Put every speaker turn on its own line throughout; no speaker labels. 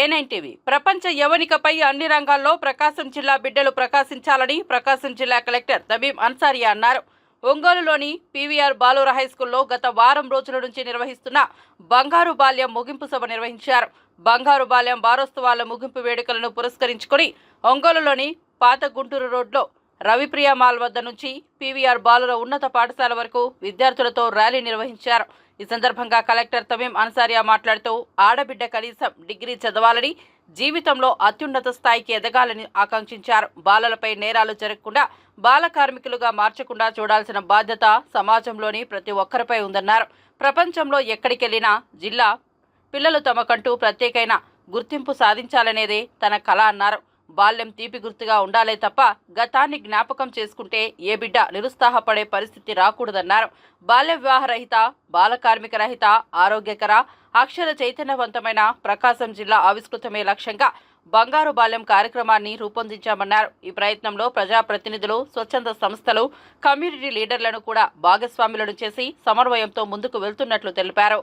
Welcome nine TV ప్రపంచ యవనికపై అన్ని రంగాల్లో ప్రకాశం జిల్లా బిడ్డలు ప్రకాశించాలని ప్రకాశం జిల్లా కలెక్టర్ తమీం అన్సారియా అన్నారు. ఒంగోలులోని పీవీఆర్ బాలుర హై స్కూల్లో గత వారం రోజుల నుంచి నిర్వహిస్తున్న బంగారు బాల్యం ముగింపు సభ నిర్వహించారు. బంగారు బాల్యం వారోత్సవాల ముగింపు వేడుకలను పురస్కరించుకొని ఒంగోలులోని పాత గుంటూరు రోడ్లో రవిప్రియ మాల్ వద్ద నుంచి పీవీఆర్ బాలుర ఉన్నత పాఠశాల వరకు విద్యార్థులతో ర్యాలీ నిర్వహించారు. ఈ సందర్భంగా కలెక్టర్ తమీం అన్సారియా మాట్లాడుతూ ఆడబిడ్డ కనీసం డిగ్రీ చదవాలని జీవితంలో అత్యున్నత స్థాయికి ఎదగాలని ఆకాంక్షించారు. బాలలపై నేరాలు జరగకుండా బాల కార్మికులుగా మార్చకుండా చూడాల్సిన బాధ్యత సమాజంలోని ప్రతి ఒక్కరిపై ఉందన్నారు. ప్రపంచంలో ఎక్కడికెళ్ళినా జిల్లా పిల్లలు తమకంటూ ప్రత్యేకైన గుర్తింపు సాధించాలనేదే తన కళ అన్నారు. బాల్యం తీపి గుర్తుగా ఉండాలే తప్ప గతాన్ని జ్ఞాపకం చేసుకుంటే ఏ బిడ్డ నిరుత్సాహపడే పరిస్థితి రాకూడదన్నారు. బాల్య వివాహ రహిత బాల కార్మిక రహిత ఆరోగ్యకర అక్షర చైతన్యవంతమైన ప్రకాశం జిల్లా ఆవిష్కృతమే లక్ష్యంగా బంగారు బాల్యం కార్యక్రమాన్ని రూపొందించామన్నారు. ఈ ప్రయత్నంలో ప్రజాప్రతినిధులు స్వచ్ఛంద సంస్థలు కమ్యూనిటీ లీడర్లను కూడా భాగస్వాములను చేసి సమన్వయంతో ముందుకు వెళ్తున్నట్లు తెలిపారు.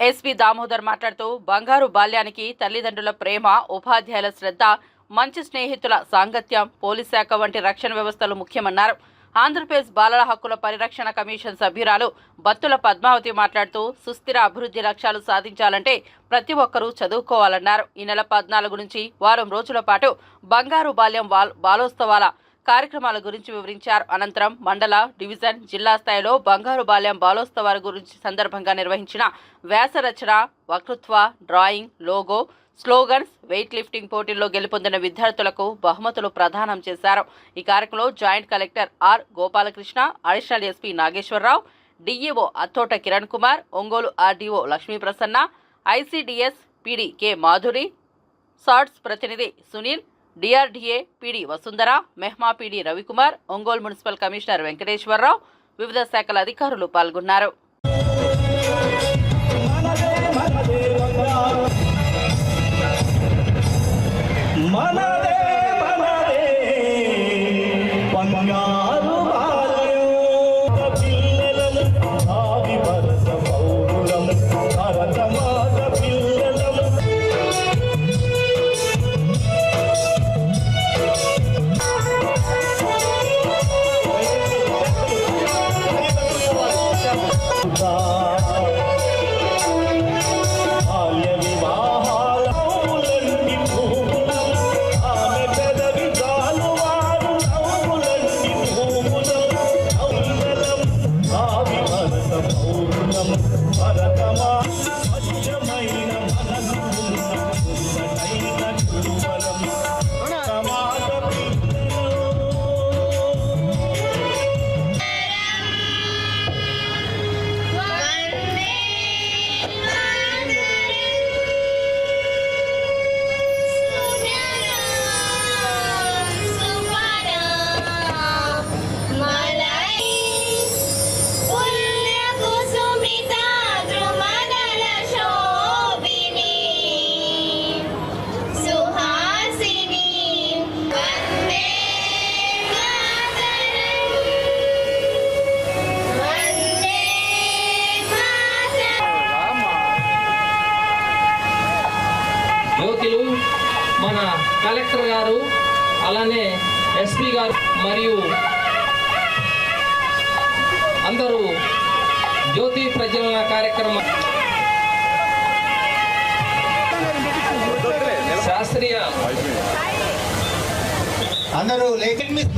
ఎస్పీ దామోదర్ మాట్లాడుతూ బంగారు బాల్యానికి తల్లిదండ్రుల ప్రేమ ఉపాధ్యాయుల శ్రద్ధ మంచి స్నేహితుల సాంగత్యం పోలీస్ శాఖ వంటి రక్షణ వ్యవస్థలు ముఖ్యమన్నారు. ఆంధ్రప్రదేశ్ బాలల హక్కుల పరిరక్షణ కమిషన్ సభ్యురాలు బత్తుల పద్మావతి మాట్లాడుతూ సుస్థిర అభివృద్ధి లక్ష్యాలు సాధించాలంటే ప్రతి ఒక్కరూ చదువుకోవాలన్నారు. ఈ నెల పద్నాలుగు నుంచి వారం రోజుల పాటు బంగారు బాల్యం బాల్ బాలోత్సవాల కార్యక్రమాల గురించి వివరించారు. అనంతరం మండల డివిజన్ జిల్లా స్థాయిలో బంగారు బాల్యం బాలోత్సవాల గురించి సందర్భంగా నిర్వహించిన వ్యాసరచన వక్తృత్వ drawing logo slogans weight lifting పోటీల్లో గెలుపొందిన విద్యార్థులకు బహుమతులు ప్రదానం చేశారు. ఈ కార్యక్రమంలో joint collector R. Gopalakrishna additional SP Nageswararao DEO Attota Kiran Kumar Ongole RDO Lakshmi Prasanna ICDS PD K Madhuri SATS ప్రతినిధి Sunil DRDA PD Vasundhara మెహ్మా PD Ravikumar Ongole municipal commissioner Venkateswararao వివిధ శాఖల అధికారులు పాల్గొన్నారు.
మన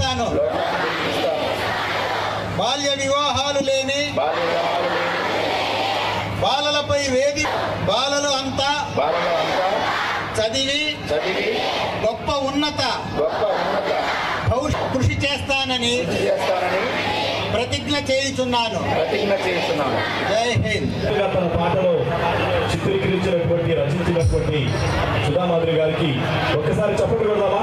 లేఖనిస్తాను బాల్య వివాహాలు లేని బాలలపై వేది బాలలు అంతా చదివి
చదివి
గొప్ప ఉన్నత కృషి చేస్తానని ప్రతిజ్ఞ చేయుచున్నాను.
ప్రతిజ్ఞ
జై హింద్.
పాటలో చిత్రీకరించినటువంటి రచించినటువంటి సుధామాధురి గారికి ఒక్కసారి చప్పట్లు కొడదామా?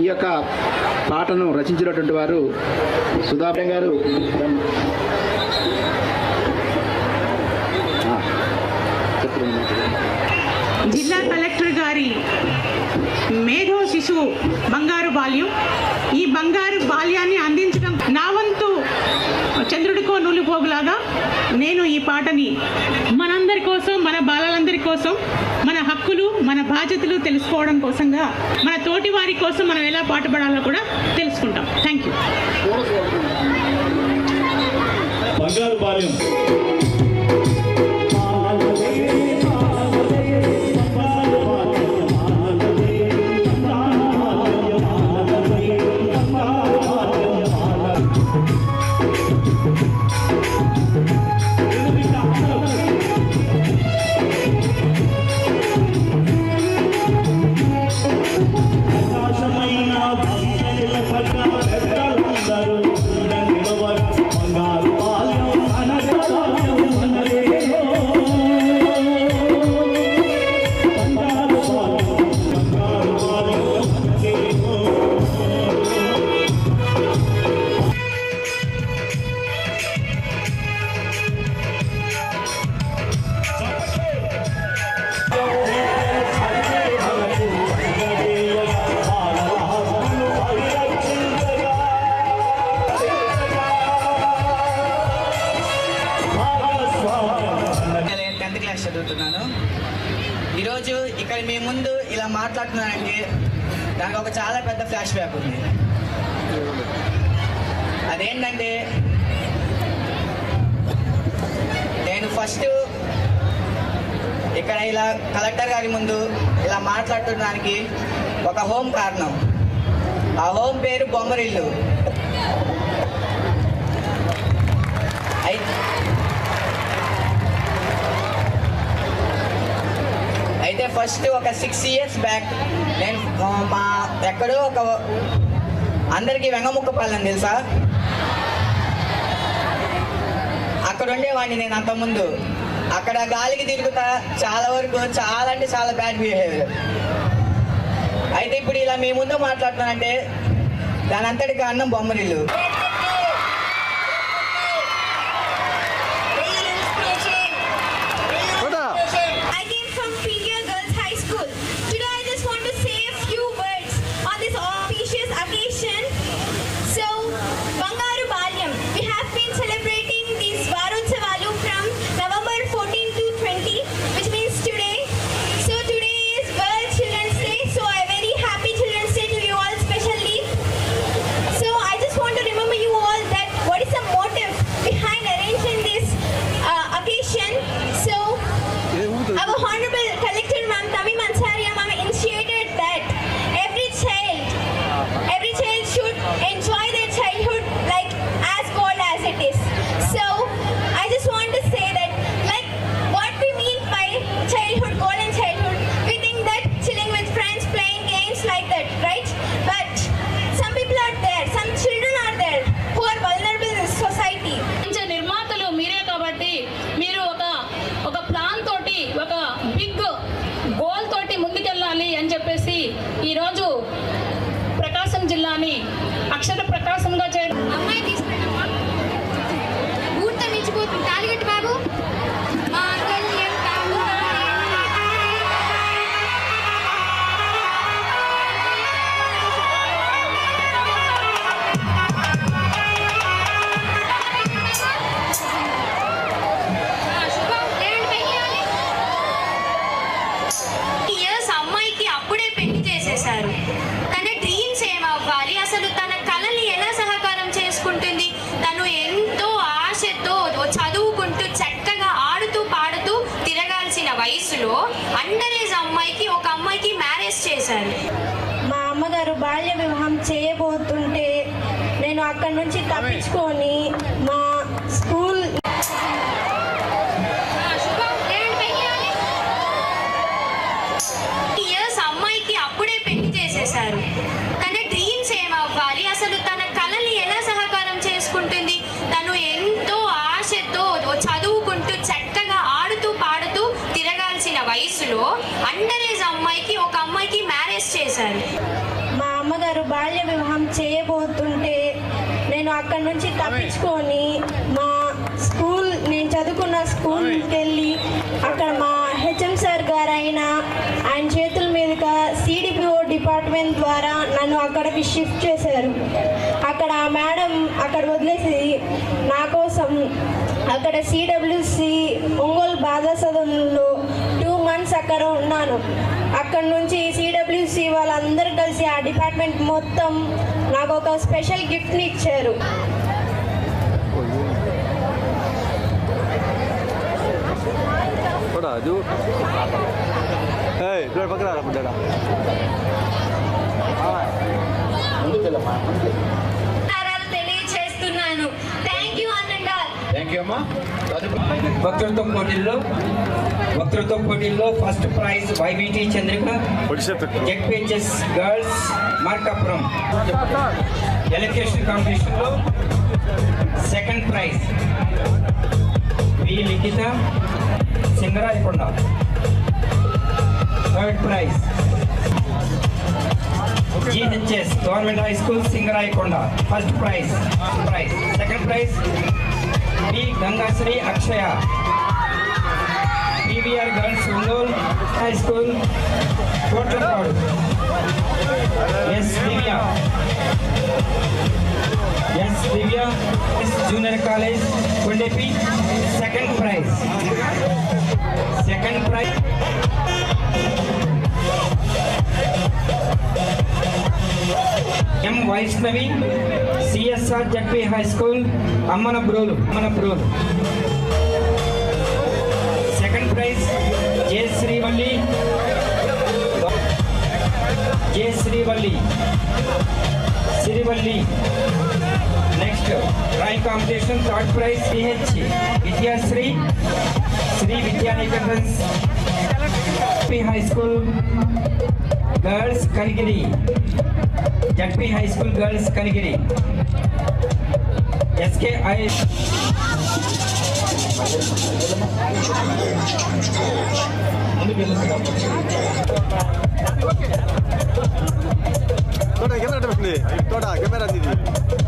ఈ యొక్క పాటను రచించినటువంటి వారు సుధాభ్యం గారు.
జిల్లా కలెక్టర్ గారి మేధో శిశువు బంగారు బాల్యం. ఈ బంగారు బాల్యాన్ని ఈ పాటని మనందరి కోసం మన బాలలందరి కోసం మన హక్కులు మన బాధ్యతలు తెలుసుకోవడం కోసంగా మన తోటి వారి కోసం మనం ఎలా పాటుపడాలో కూడా తెలుసుకుంటాం. థ్యాంక్ యూ
బంగారు బాల్యం.
చదువుతున్నాను. ఈరోజు ఇక్కడ మీ ముందు ఇలా మాట్లాడుతున్నానండి దానికి ఒక చాలా పెద్ద ఫ్లాష్ బ్యాక్ ఉంది. అదేంటంటే నేను ఫస్ట్ ఇక్కడ ఇలా కలెక్టర్ గారి ముందు ఇలా మాట్లాడుతున్నానికి ఒక హోమ్ కారణం. ఆ హోమ్ పేరు బొమ్మరిల్లు. ఫస్ట్ ఒక సిక్స్ ఇయర్స్ బ్యాక్ నేను మా ఎక్కడో ఒక అందరికీ వెంగముక్కపాలని తెలుసా? అక్కడ ఉండేవాడిని నేను అంతకుముందు. అక్కడ గాలికి తిరుగుతా చాలా వరకు చాలా అంటే చాలా బ్యాడ్ బిహేవియర్ అయితే ఇప్పుడు ఇలా మీ ముందు మాట్లాడుతున్నానంటే దాని అంతటి కారణం బొమ్మరిల్లు.
que você era అక్కడ నుంచి తప్పించుకొని నుంచి తప్పించుకొని మా స్కూల్ నేను చదువుకున్న స్కూల్కి వెళ్ళి అక్కడ మా హెచ్ఎం సార్ గారు ఆయన చేతుల మీదుగా సిడిపిఓ డిపార్ట్మెంట్ ద్వారా నన్ను అక్కడికి షిఫ్ట్ చేశారు. అక్కడ మేడం అక్కడ వదిలేసి నా కోసం అక్కడ సిడబ్ల్యూసి ఒంగోలు బాధాసదంలో టూ మంత్స్ అక్కడ ఉన్నాను. అక్కడ నుంచి సిడబ్ల్యూసి వాళ్ళందరూ కలిసి ఆ డిపార్ట్మెంట్ మొత్తం నాకు ఒక స్పెషల్ గిఫ్ట్ని ఇచ్చారు.
ముందుకెళ్ళమ్మా
నమస్కారాలు తెలియజేస్తున్నాను థ్యాంక్ యూ అన్నండాల్
థ్యాంక్ యూ అమ్మా తదుపరి
వక్తృత్వం పోటీల్లో వక్తృత్వం పోటీల్లో first prize YBT Chandrika ZPHS girls Markapuram. Elocution కాంపిటీషన్లో second prize V Likhitha Singarajakonda third prize GHS government high school Singarayakonda first prize prize second prize B Gangasri Akshaya PVR girls Ongole high school Kotlapadu S Divya S Divya S junior college Kondepi second prize second prize M Vaishnavi CSR ZP high school Ammana Brolu Ammana Brolu. Second prize J Srivalli. J Srivalli. Srivalli. Next drawing competition third prize CH Vidyasri Sri Vidyaniketan high school girls Kanigiri ZP high school girls Kanigiri. SK I తోట camera
SKI memento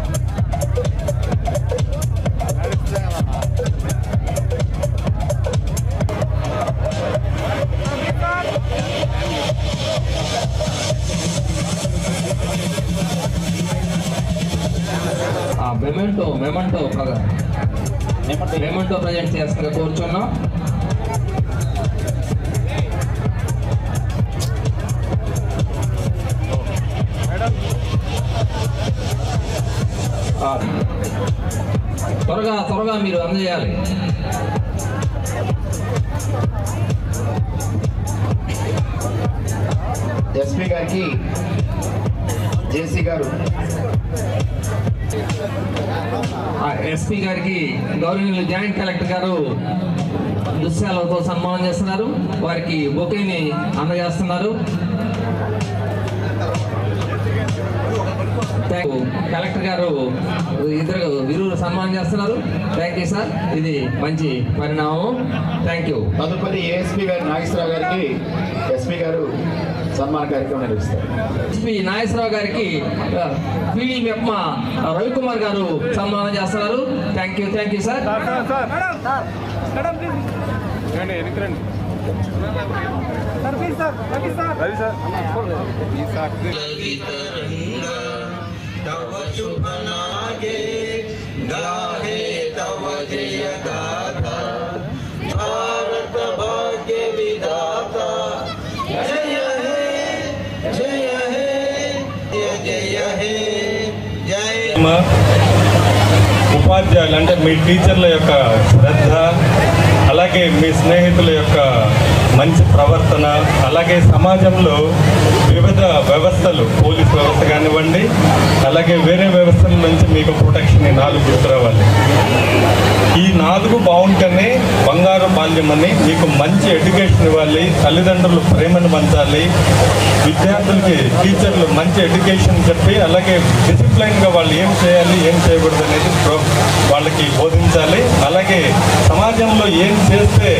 JC గారు.
SP గారికి గౌరవనీయులు joint collector గారు దుశ్శాలతో సన్మానం చేస్తున్నారు. వారికి బొకేని అందజేస్తున్నారు. కలెక్టర్ గారు ఇద్దరు విరువురు సన్మానం చేస్తున్నారు. థ్యాంక్ యూ సార్ ఇది మంచి పరిణామం. థ్యాంక్ యూ
తదుపరి ఏఎస్పీ గారు నాగేశ్వరరావు గారికి ఎస్పీ గారు సన్మాన కార్యక్రమం నిర్వహిస్తారు.
ఎస్పీ నాగేశ్వరరావు గారికి పిడి మెప్మ రవికుమార్ గారు సన్మానం చేస్తున్నారు. Thank you thank you sir
ప్రేమ ఉపాధ్యాయులు అంటే మీ టీచర్ల యొక్క శ్రద్ధ అలాగే మీ స్నేహితుల యొక్క మంచి ప్రవర్తన అలాగే సమాజంలో వ్యవస్థలు పోలీస్ వ్యవస్థ కానివ్వండి అలాగే వేరే వ్యవస్థల నుంచి మీకు ప్రొటెక్షన్ నాలుగు గుర్తురావాలి ఈ నాలుగు బాగుంటేనే బంగారు బాల్యం అని మీకు మంచి ఎడ్యుకేషన్ ఇవ్వాలి తల్లిదండ్రులు ప్రేమను పంచాలి విద్యార్థులకి టీచర్లు మంచి ఎడ్యుకేషన్ చెప్పి అలాగే డిసిప్లైన్గా వాళ్ళు ఏం చేయాలి ఏం చేయకూడదు అనేది ప్రో- వాళ్ళకి బోధించాలి. అలాగే సమాజంలో ఏం చేస్తే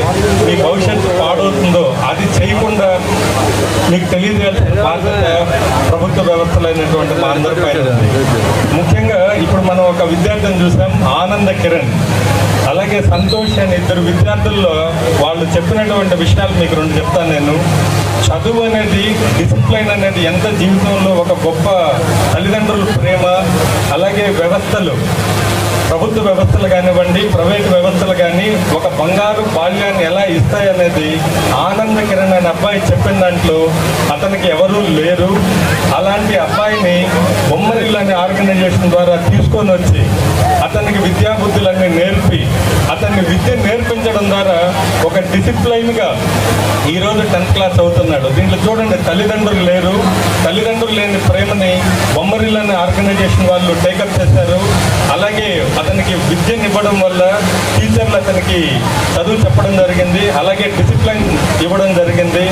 మీ భవిష్యత్తు పాడవుతుందో అది అది చేయకుండా మీకు తెలియజేయాల్సిన బాధ్యత ప్రభుత్వ వ్యవస్థలైనటువంటి మా అందరిపై ముఖ్యంగా ఇప్పుడు మనం ఒక విద్యార్థిని చూసాం ఆనంద కిరణ్. అలాగే సంతోష్ అనే ఇద్దరు విద్యార్థుల్లో వాళ్ళు చెప్పినటువంటి విషయాలు మీకు రెండు చెప్తాను నేను. చదువు అనేది డిసిప్లైన్ అనేది ఎంత జీవితంలో ఒక గొప్ప తల్లిదండ్రుల ప్రేమ అలాగే వ్యవస్థలు. ప్రభుత్వ వ్యవస్థలు కానివ్వండి ప్రైవేట్ వ్యవస్థలు కానీ ఒక బంగారు బాల్యాన్ని ఎలా ఇస్తాయనేది ఆనంద కిరణ్ అనే అబ్బాయి చెప్పిన దాంట్లో అతనికి ఎవరూ లేరు. అలాంటి అబ్బాయిని బొమ్మరిల్లని ఆర్గనైజేషన్ ద్వారా తీసుకొని వచ్చి అతనికి విద్యాబుద్ధులన్నీ నేర్పి అతన్ని విద్య నేర్పించడం ద్వారా ఒక డిసిప్లైన్గా ఈరోజు టెన్త్ క్లాస్ అవుతున్నాడు. దీంట్లో చూడండి తల్లిదండ్రులు లేరు. తల్లిదండ్రులు లేని ప్రేమని బొమ్మరిల్ అనే ఆర్గనైజేషన్ వాళ్ళు టేకప్ చేశారు. అలాగే అతనికి విద్యను ఇవ్వడం వల్ల టీచర్లు అతనికి చదువు చెప్పడం జరిగింది. అలాగే డిసిప్లైన్ ఇవ్వడం జరిగింది.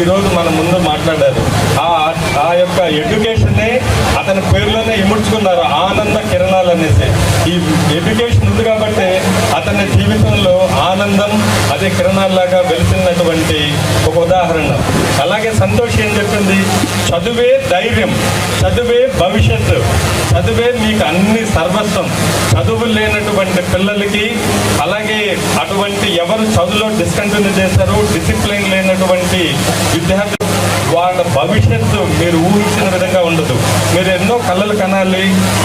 ఈరోజు మన ముందు మాట్లాడారు. ఆ ఆ యొక్క ఎడ్యుకేషన్నే అతని పేరులోనే ఇముడ్చుకున్నారు. ఆనంద కిరణాలు అనేసి. ఈ ఎడ్యుకేషన్ ఉంది కాబట్టి అతని జీవితంలో ఆనందం అదే కిరణాల్లాగా వెలిసినటువంటి ఒక ఉదాహరణ. అలాగే సంతోష్ ఏం చెప్పింది? చదువే ధైర్యం చదువే భవిష్యత్తు చదువే మీకు అన్ని సర్వస్వం. చదువు లేనటువంటి పిల్లలకి అలాగే అటువంటి ఎవరు చదువులో డిస్కంటిన్యూ చేశారు డిసిప్లిన్ లేనటువంటి విద్యార్థులు వాళ్ళ భవిష్యత్తు మీరు ఊహించిన విధంగా ఉండదు. మీరు ఎన్నో కళలు కనాలి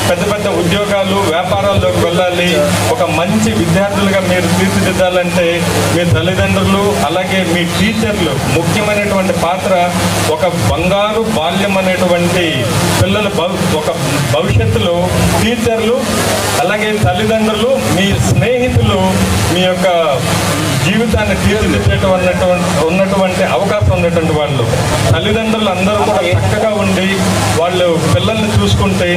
పెద్ద పెద్ద ఉద్యోగాలు వ్యాపారాల్లోకి వెళ్ళాలి. ఒక మంచి విద్యార్థులుగా మీరు తీర్చిదిద్దాలంటే మీ తల్లిదండ్రులు అలాగే మీ టీచర్లు ముఖ్యమైనటువంటి పాత్ర ఒక బంగారు బాల్యం అనేటువంటి పిల్లల భవి ఒక భవిష్యత్తులో టీచర్లు అలాగే తల్లిదండ్రులు మీ స్నేహితులు మీ యొక్క జీవితాన్ని తీర్చిదిద్దేటువంటి ఉన్నటువంటి అవకాశం ఉన్నటువంటి వాళ్ళు. తల్లిదండ్రులు అందరూ కూడా చక్కగా ఉండి వాళ్ళు పిల్లల్ని చూసుకుంటే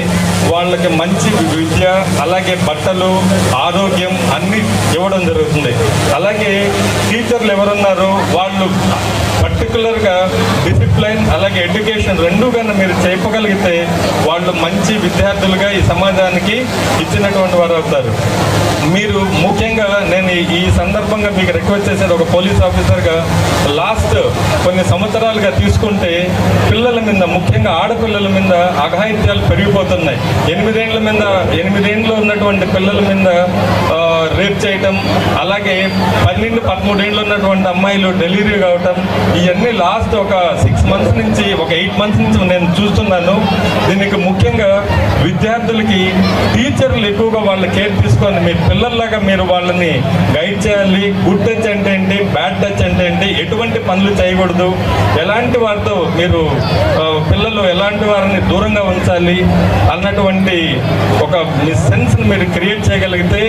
వాళ్ళకి మంచి విద్య అలాగే బట్టలు ఆరోగ్యం అన్నీ ఇవ్వడం జరుగుతుంది. అలాగే టీచర్లు ఎవరున్నారో? వాళ్ళు పర్టికులర్గా డిసిప్లైన్ అలాగే ఎడ్యుకేషన్ రెండు కన్నా మీరు చెప్పగలిగితే వాళ్ళు మంచి విద్యార్థులుగా ఈ సమాజానికి ఇచ్చినటువంటి వారు అవుతారు. మీరు ముఖ్యంగా నేను ఈ- సందర్భంగా మీకు రిక్వెస్ట్ చేసేది ఒక పోలీస్ ఆఫీసర్గా లాస్ట్ కొన్ని సంవత్సరాలుగా తీసుకుంటే పిల్లల మీద ముఖ్యంగా ఆడపిల్లల మీద అఘాయిత్యాలు పెరిగిపోతున్నాయి. ఎనిమిదేండ్ల మీద ఎనిమిదేండ్లు ఉన్నటువంటి పిల్లల మీద రేప్ చేయటం అలాగే పన్నెండు పదమూడేండ్లు ఉన్నటువంటి అమ్మాయిలు డెలివరీ కావటం ఈ ఇవన్నీ లాస్ట్ ఒక సిక్స్ మంత్స్ నుంచి ఒక ఎయిట్ మంత్స్ నుంచి నేను చూస్తున్నాను. దీనికి ముఖ్యంగా విద్యార్థులకి టీచర్లు ఎక్కువగా వాళ్ళ కేర్ తీసుకొని మీ పిల్లల్లాగా మీరు వాళ్ళని గైడ్ చేయాలి. గుడ్ టచ్ అంటే ఏంటి? బ్యాడ్ టచ్ అంటే ఏంటి? ఎటువంటి పనులు చేయకూడదు. ఎలాంటి వారితో మీరు పిల్లలు ఎలాంటి వారిని దూరంగా ఉంచాలి అన్నటువంటి ఒక మీ సెన్స్ని మీరు క్రియేట్ చేయగలిగితే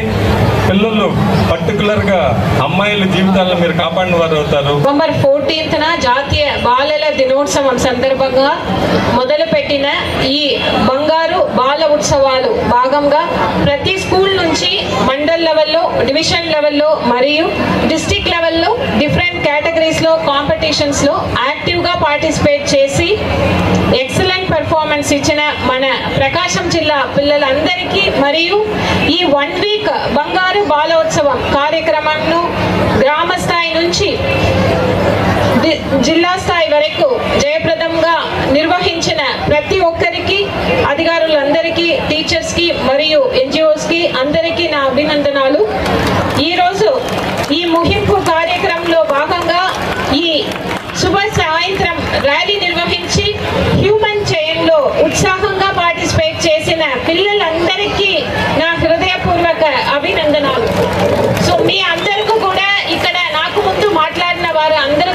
పిల్లలు పర్టికులర్గా అమ్మాయిల జీవితాలను మీరు కాపాడిన వారు అవుతారు.
నవంబర్ ఫోర్టీన్త్న జాతీయ బాలల దినోత్సవం సందర్భంగా మొదలుపెట్టిన ఈ బంగారు బాల ఉత్సవాలు భాగంగా ప్రతి స్కూల్ నుంచి మండల్ లెవెల్లో డివిజన్ లెవెల్లో మరియు డిస్టిక్ లెవెల్లో డిఫరెంట్ కేటగిరీస్లో కాంపిటీషన్స్లో యాక్టివ్గా పార్టిసిపేట్ చేసి ఎక్సలెంట్ పెర్ఫార్మెన్స్ ఇచ్చిన మన ప్రకాశం జిల్లా పిల్లలందరికీ మరియు ఈ వన్ వీక్ బంగారు బాలోత్సవం కార్యక్రమంను గ్రామ స్థాయి నుంచి జిల్లా స్థాయి వరకు జయప్రదంగా నిర్వహించిన ప్రతి ఒక్కరికి అధికారులందరికీ టీచర్స్కి మరియు ఎన్జిఓస్కి అందరికీ నా అభినందనాలు. ఈరోజు ఈ ముగింపు కార్యక్రమంలో భాగంగా ఈ శుభ సాయంత్రం ర్యాలీ నిర్వహించి హ్యూమన్ చైన్లో ఉత్సాహంగా పార్టిసిపేట్ చేసిన పిల్లలందరికీ నా హృదయపూర్వక అభినందనాలు. సో మీ అందరికీ కూడా ఇక్కడ నాకు ముందు మాట్లాడిన వారు అందరూ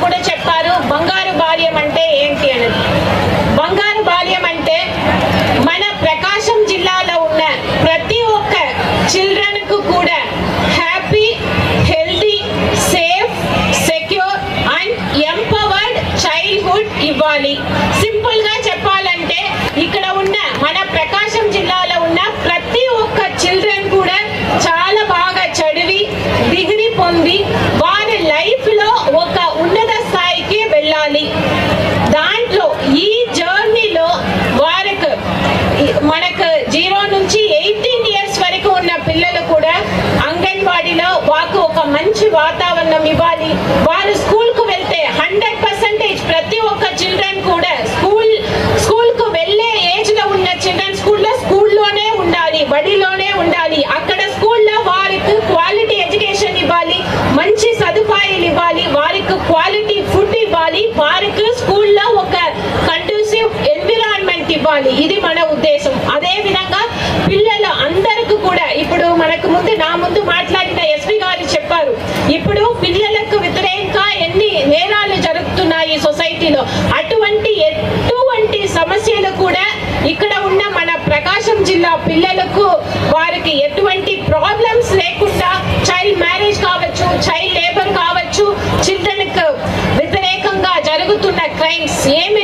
మంచి వాతావరణం ఇవ్వాలి. వారు స్కూల్కు వెళ్తే హండ్రెడ్ పర్సెంటేజ్ ప్రతి ఒక్క చిల్డ్రన్ కూడా స్కూల్ స్కూల్కు వెళ్ళే ఏజ్లో ఉన్న చిల్డ్రన్ స్కూల్లో స్కూల్లోనే ఉండాలి బడిలోనే ఉండాలి. అక్కడ స్కూల్లో వారికి క్వాలిటీ ఎడ్యుకేషన్ ఇవ్వాలి మంచి సదుపాయాలు ఇవ్వాలి వారికి క్వాలిటీ ఫుడ్ ఇవ్వాలి వారికి స్కూల్లో ఒక కండ్యూసివ్ ఎన్విరాన్మెంట్ ఇవ్వాలి. ఇది మన ఉద్దేశం. అదే విధంగా పిల్లలు అందరికి కూడా ఇప్పుడు మనకు ముందు నా ముందు మాట్లాడిన ఇప్పుడు పిల్లలకు వ్యతిరేకంగా ఎన్ని నేరాలు జరుగుతున్నాయి సొసైటీలో? అటువంటి ఎటువంటి సమస్యలు కూడా ఇక్కడ ఉన్న మన ప్రకాశం జిల్లా పిల్లలకు వారికి ఎటువంటి ప్రాబ్లమ్స్ లేకుండా చైల్డ్ మ్యారేజ్ కావచ్చు చైల్డ్ లేబర్ కావచ్చు చిల్డ్రన్కు వ్యతిరేకంగా జరుగుతున్న క్రైమ్స్ ఏమి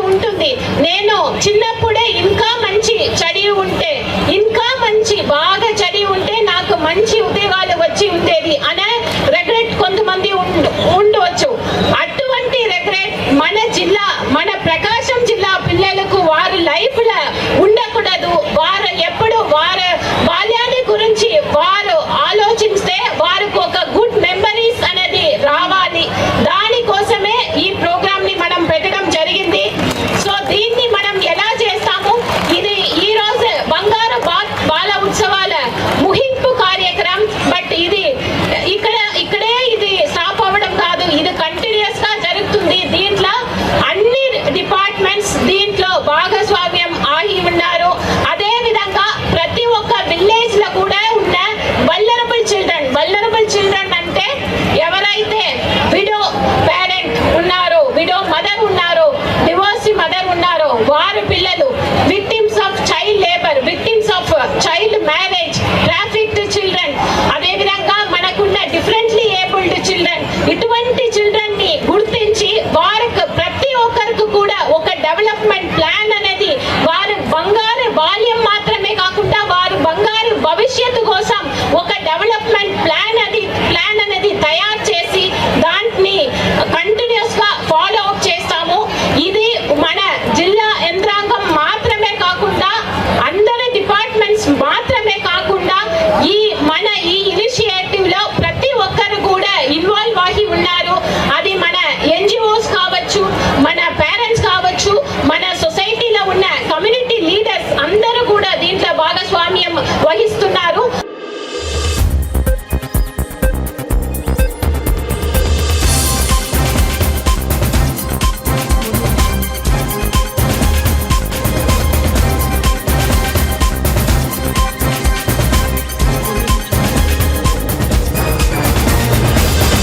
ఉంటుంది. నేను చిన్నప్పుడే ఇంకా